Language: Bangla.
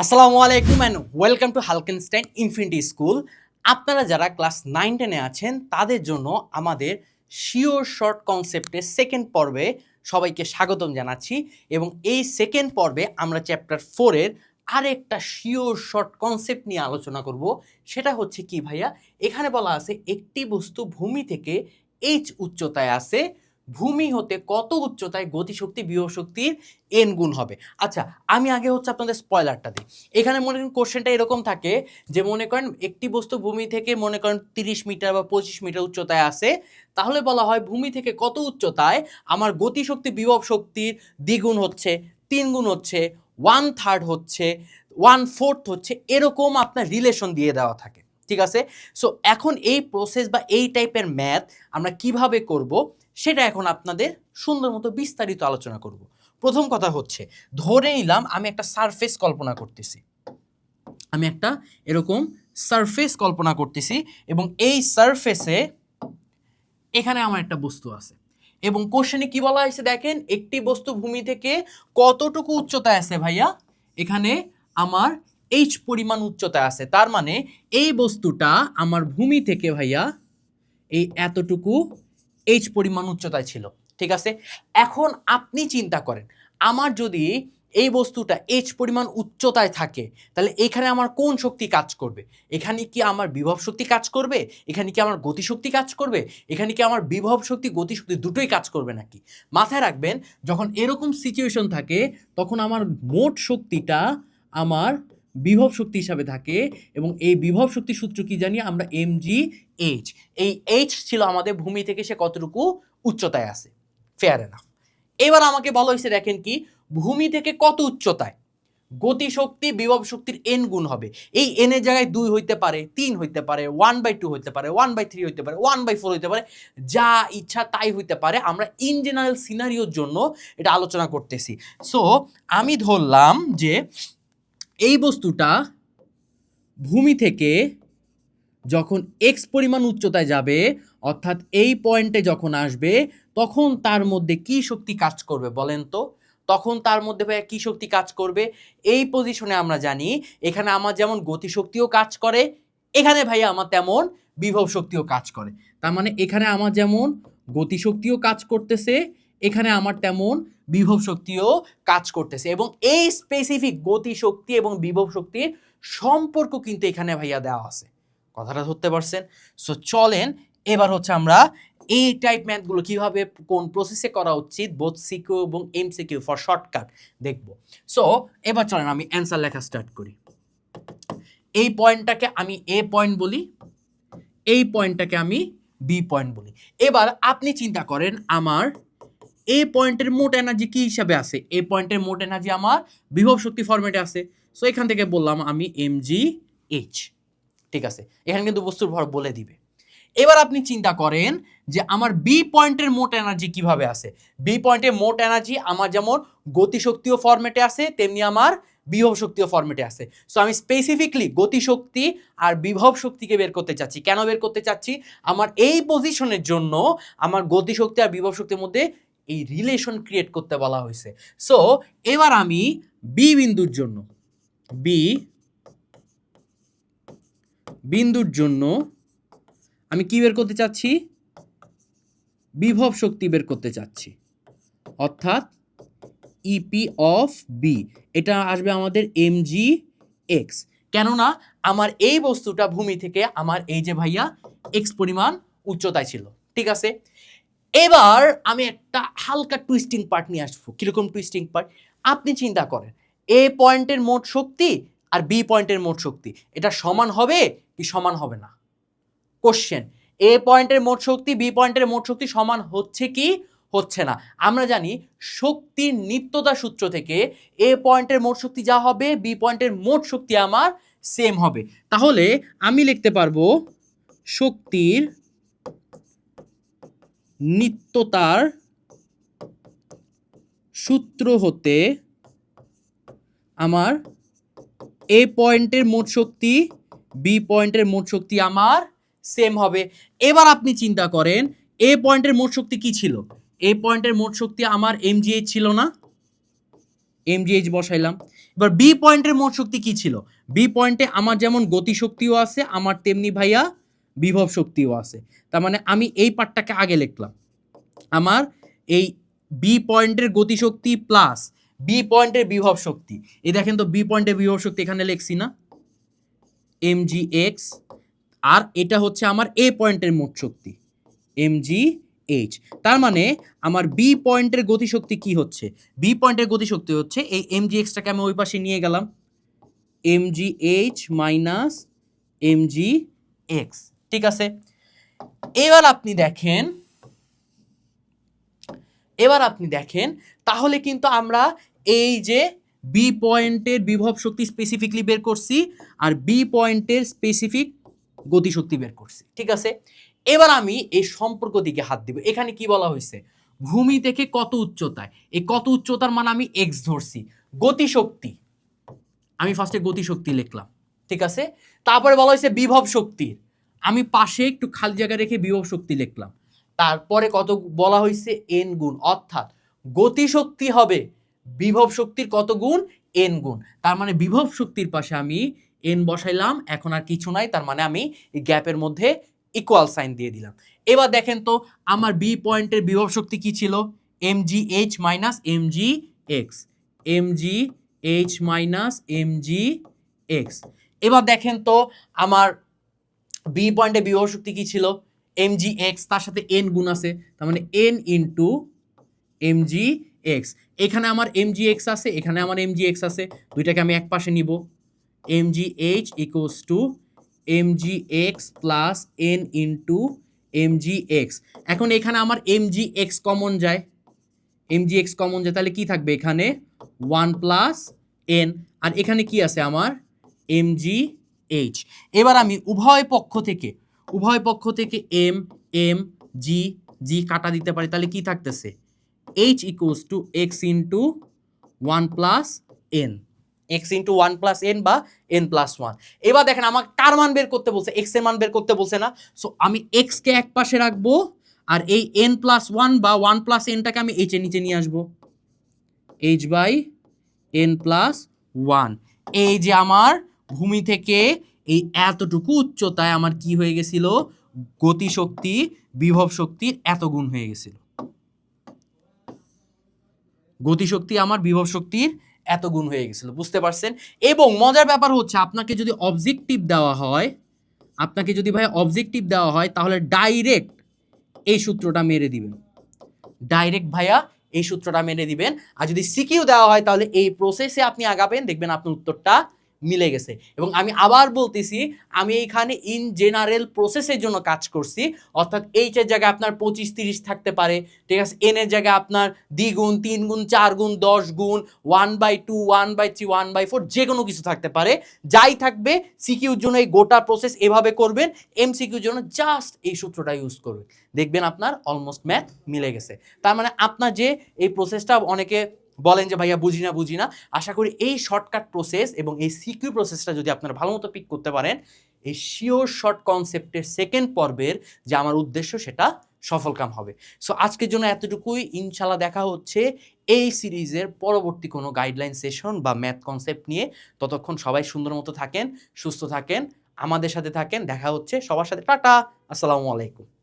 আসসালামু আলাইকুম and welcome to Halkenstein infinity school আপনারা যারা ক্লাস নাইন টেনে আছেন, তাদের জন্য আমাদের শিওর শর্ট কনসেপ্টের সেকেন্ড পর্বে সবাইকে স্বাগতম জানাচ্ছি এবং এই সেকেন্ড পর্বে আমরা চ্যাপ্টার ফোরের আরেকটা শিওর শর্ট কনসেপ্ট নিয়ে আলোচনা করব। সেটা হচ্ছে কি ভাইয়া? এখানে বলা আছে একটি বস্তু ভূমি থেকে এইচ উচ্চতায় আছে ভূমি হতে কত উচ্চতায় গতিশক্তি, বিভবশক্তির এন গুণ হবে। আচ্ছা আমি আগে হচ্ছে আপনাদের স্পয়লারটা দিই। এখানে মনে করেন কোশ্চেনটা এরকম থাকে যে, মনে করেন একটি বস্তু ভূমি থেকে মনে করেন তিরিশ মিটার বা পঁচিশ মিটার উচ্চতায় আছে তাহলে বলা হয় ভূমি থেকে কত উচ্চতায় আমার গতিশক্তি বিভব শক্তির দ্বিগুণ হচ্ছে, তিন গুণ হচ্ছে ওয়ান থার্ড হচ্ছে ওয়ান ফোর্থ হচ্ছে, এরকম আপনার রিলেশন দিয়ে দেওয়া থাকে। ঠিক আছে? সো এখন এই প্রসেস বা এই টাইপের ম্যাথ আমরা কীভাবে করব? সেটা এখন আপনাদের সুন্দর মতো বিস্তারিত আলোচনা করব। প্রথম কথা হচ্ছে, ধরে নিলাম আমি একটা সারফেস কল্পনা করতেছি। আমি একটা এরকম সারফেস কল্পনা করতেছি এবং এই সারফেসে এখানে আমার একটা বস্তু আছে। এবং কোশ্চেনে কি বলা হয়েছে দেখেন? একটি বস্তু ভূমি থেকে কতটুকু উচ্চতায় আছে ভাইয়া? এখানে আমার এইচ পরিমাণ উচ্চতায় আছে। তার মানে এই বস্তুটা আমার ভূমি থেকে ভাইয়া এই এতটুকু এইচ পরিমাণ উচ্চতায় ছিল, ঠিক আছে? এখন আপনি চিন্তা করেন, আমার যদি এই বস্তুটা এইচ পরিমাণ উচ্চতায় থাকে, তাহলে এখানে আমার কোন শক্তি কাজ করবে? এখানে কি আমার বিভব শক্তি কাজ করবে? এখানে কি আমার গতিশক্তি কাজ করবে? এখানে কি আমার বিভব শক্তি, গতিশক্তি দুটোই কাজ করবে নাকি? মাথায় রাখবেন, যখন এরকম সিচুয়েশন থাকে, তখন আমার মোট শক্তিটা আমার বিভব শক্তি হিসাবে থাকে এবং এই বিভব শক্তি সূত্র কি জানি? আমরা এম জি এইচ এই এইচ ছিল আমাদের ভূমি থেকে সে কতটুকু? উচ্চতায় আছে। ফেয়ার এনাফ এবার আমাকে বলা হয়েছে, দেখেন কি? ভূমি থেকে কত উচ্চতায়? গতিশক্তি বিভব শক্তির এন গুণ হবে। এই এনের জায়গায় দুই হইতে পারে, তিন হইতে পারে ওয়ান বাই টু হইতে পারে ওয়ান বাই থ্রি হইতে পারে ওয়ান বাই ফোর হইতে পারে, যা ইচ্ছা তাই হইতে পারে। আমরা ইন জেনারেল সিনারিওর জন্য এটা আলোচনা করতেছি। সো আমি ধরলাম যে এই বস্তুটা ভূমি থেকে যখন এক্স পরিমাণ উচ্চতায় যাবে, অর্থাৎ এই পয়েন্টে যখন আসবে, তখন তার মধ্যে কি শক্তি কাজ করবে বলেন তো? তখন তার মধ্যে ভাইয়া কী শক্তি কাজ করবে? এই পজিশনে আমরা জানি, এখানে আমার যেমন গতিশক্তিও কাজ করে, এখানে ভাইয়া আমার তেমন বিভব শক্তিও কাজ করে। তার মানে এখানে আমার যেমন গতিশক্তিও কাজ করতেছে, এখানে আমার তেমন বিভব শক্তিও কাজ করতেছে এবং এই স্পেসিফিক গতিশক্তি এবং বিভব শক্তির সম্পর্ক কিন্তু এখানে ভাইয়া দেওয়া আছে। কথাটা ধরতে পারছেন? সো চলেন এবার হচ্ছে আমরা এই টাইপ ম্যাথগুলো কীভাবে কোন প্রসেসে করা উচিত বোথ সিকিউ এবং এম সিকিউ ফর শর্টকাট দেখব। সো এবার চলেন আমি অ্যান্সার লেখা স্টার্ট করি। এই পয়েন্টটাকে আমি এ পয়েন্ট বলি, এই পয়েন্টটাকে আমি বি পয়েন্ট বলি। এবার আপনি চিন্তা করেন আমার এ পয়েন্টের মোট এনার্জি কি হিসাবে আছে? এ পয়েন্টের মোট এনার্জি আমার বিভব শক্তি ফরম্যাটে আছে। সো এখান থেকে বললাম আমি এম জি এইচ ঠিক আছে? এখানে কিন্তু বস্তুর ভর বলে দিবে। এবার আপনি চিন্তা করেন যে আমার বি পয়েন্টের মোট এনার্জি কীভাবে আছে? বি পয়েন্টের মোট এনার্জি আমার যেমন গতিশক্তিও ফরম্যাটে আছে, তেমনি আমার বিভব শক্তিও ফরম্যাটে আছে। সো আমি স্পেসিফিকলি গতিশক্তি আর বিভব শক্তিকে বের করতে চাচ্ছি। কেন বের করতে চাচ্ছি? আমার এই পজিশনের জন্য আমার গতিশক্তি আর বিভব শক্তির মধ্যে এই রিলেশন ক্রিয়েট করতে বলা হয়েছে। সো এবার আমি বি বিন্দুর জন্য বি বিন্দুর জন্য আমি কি বের করতে চাচ্ছি? বিভব শক্তি বের করতে চাচ্ছি। অর্থাৎ ইপি অফ বি এটা আসবে আমাদের এম জি এক্স কেননা আমার এই বস্তুটা ভূমি থেকে আমার এই যে ভাইয়া এক্স পরিমাণ উচ্চতায় ছিল। ঠিক আছে? এবার আমি একটা হালকা টুইস্টিং পার্ট নিয়ে আসব। কীরকম টুইস্টিং পার্ট আপনি চিন্তা করেন এ পয়েন্টের মোট শক্তি আর বি পয়েন্টের মোট শক্তি, এটা সমান হবে কি সমান হবে না? কোশ্চেন এ পয়েন্টের মোট শক্তি বি পয়েন্টের মোট শক্তি সমান হচ্ছে কি? হচ্ছে না। আমরা জানি শক্তির নিত্যতা সূত্র থেকে এ পয়েন্টের মোট শক্তি যা হবে বি পয়েন্টের মোট শক্তি আমার সেম হবে। তাহলে আমি লিখতে পারব শক্তির নিত্যতার সূত্র হতে আমার এ পয়েন্টের মোট শক্তি, বি পয়েন্টের মোট শক্তি আমার সেম হবে। এবার আপনি চিন্তা করেন, এ পয়েন্টের মোট শক্তি কি ছিল? এ পয়েন্টের মোট শক্তি আমার এমজিএইচ ছিল না? এমজিএইচ বসাইলাম। এবার বি পয়েন্টের মোট শক্তি কি ছিল? বি পয়েন্টে আমার যেমন গতিশক্তিও আছে, আমার তেমনি ভাইয়া বিভব শক্তিও আছে। তার মানে আমি এই পার্টটাকে আগে লিখলাম। আমার এই বি পয়েন্টের গতিশক্তি প্লাস বি পয়েন্টের বিভব শক্তি। এই দেখেন তো বি পয়েন্টের বিভব শক্তি এখানে লিখছি না। এম জি এক্স আর এটা হচ্ছে আমার এ পয়েন্টের মোট শক্তি। এম জি এইচ তার মানে আমার বি পয়েন্টের গতিশক্তি কি হচ্ছে? বি পয়েন্টের গতিশক্তি হচ্ছে এই এম জি এক্সটাকে আমি ওই পাশে নিয়ে গেলাম। M G H minus M G X ঠিক আছে? এবার আপনি দেখেন, এবার আপনি দেখেন, তাহলে কিন্তু আমরা এই যে বি পয়েন্টের বিভব শক্তি স্পেসিফিকলি বের করছি আর বি পয়েন্টের স্পেসিফিক গতিশক্তি বের করছি, ঠিক আছে? এবার আমি এই সম্পর্ক দিকে হাত দিব। এখানে কি বলা হয়েছে? ভূমি থেকে কত উচ্চতায়? এই কত উচ্চতার মান আমি এক্স ধরছি। গতিশক্তি আমি ফার্স্টে গতিশক্তি লিখলাম, ঠিক আছে? তারপরে বলা হয়েছে বিভব শক্তির। আমি পাশে একটু খালি জায়গা রেখে বিভব শক্তি লিখলাম। তারপরে কত বলা হয়েছে এন গুণ। অর্থাৎ গতিশক্তি হবে বিভব শক্তির কত গুণ? এন গুণ। তার মানে বিভব শক্তির পাশে আমি এন বসাইলাম, এখন আর কিছু নাই, তার মানে আমি গ্যাপের মধ্যে ইকুয়াল সাইন দিয়ে দিলাম। এবার দেখেন তো, আমার বি পয়েন্টের বিভব শক্তি কি ছিল? M G H minus M G X M G H minus M G X এবার দেখেন তো, আমার বি পয়েন্টে বিভব শক্তি কি ছিল এম জি এক্স তার সাথে এন গুণ আছে তার মানে N into M G X এখানে আমার এম জি এক্স আছে এখানে আমার এম জি এক্স আছে দুইটাকে আমি এক পাশে নিব M G H equals to M G X plus N into M G X এখন এখানে আমার এম জি এক্স কমন যায় এম জি এক্স কমন যায় তাহলে কি থাকবে এখানে ওয়ান প্লাস এন আর এখানে কি আছে আমার এম জি এইচ এবার আমি উভয় পক্ষ থেকে, উভয় পক্ষ থেকে এম এম জি জি কাটা দিতে পারি, তাহলে কি থাকতেছে? H equals to X into one plus N X into one plus N বা এন প্লাস ওয়ান এবার দেখেন, আমাকে কার মান বের করতে বলছে? এক্সের মান বের করতে বলছে না। সো আমি এক্সকে এক পাশে রাখব, আর এই এন প্লাস ওয়ান বা ওয়ান প্লাস এনটাকে আমি এইচের নিচে নিয়ে আসব। H by N plus one এই যে আমার ভূমি থেকে এই এতটুকু উচ্চতায় আমার কি হয়ে গেছিল? গতিশক্তি, বিভব শক্তির এত গুণ হয়ে গেছিল। গতিশক্তি আমার, বিভব শক্তির এত গুণ হয়ে গেছিল। বুঝতে পারছেন? এবং মজার ব্যাপার হচ্ছে, আপনাকে যদি অবজেক্টিভ দেওয়া হয়, আপনাকে যদি ভাই অবজেক্টিভ দেওয়া হয়, তাহলে ডাইরেক্ট এই সূত্রটা মেরে দিবেন। ডাইরেক্ট ভাইয়া এই সূত্রটা মেনে দিবেন। আর যদি সিকিউ দেওয়া হয়, তাহলে এই প্রসেসে আপনি আগাবেন। দেখবেন আপনার উত্তরটা মিলে গেছে। এবং আমি আবার বলতেছি, আমি এইখানে ইন জেনারেল প্রসেসের জন্য কাজ করছি। অর্থাৎ এইচ এর জায়গায় আপনার পঁচিশ, তিরিশ থাকতে পারে। ঠিক আছে? এন এর জায়গায় আপনার দ্বিগুণ তিন গুণ চার গুণ দশ গুণ one by two one by three one by four যে কোনো কিছু থাকতে পারে। যাই থাকবে সিকিউর জন্য এই গোটা প্রসেস এভাবে করবেন। এম সিকিউর জন্য জাস্ট এই সূত্রটা ইউজ করবেন। দেখবেন আপনার অলমোস্ট ম্যাথ মিলে গেছে। তার মানে আপনার যে এই প্রসেসটা অনেকে বলেন যে, ভাইয়া, বুঝি না বুঝি না। আশা করি এই শর্টকাট প্রসেস এবং এই সিকিউ প্রসেসটা যদি আপনারা ভালো মতো পিক করতে পারেন, এই শিওর শর্ট কনসেপ্টের সেকেন্ড পর্বের যে আমার উদ্দেশ্য, সেটা সফলকাম হবে। সো আজকের জন্য এতটুকুই। ইনশাল্লাহ দেখা হচ্ছে এই সিরিজের পরবর্তী কোনো গাইডলাইন সেশন বা ম্যাথ কনসেপ্ট নিয়ে। ততক্ষণ সবাই সুন্দর মতো থাকেন, সুস্থ থাকেন, আমাদের সাথে থাকেন। দেখা হচ্ছে সবার সাথে। টাটা! আসসালামু আলাইকুম।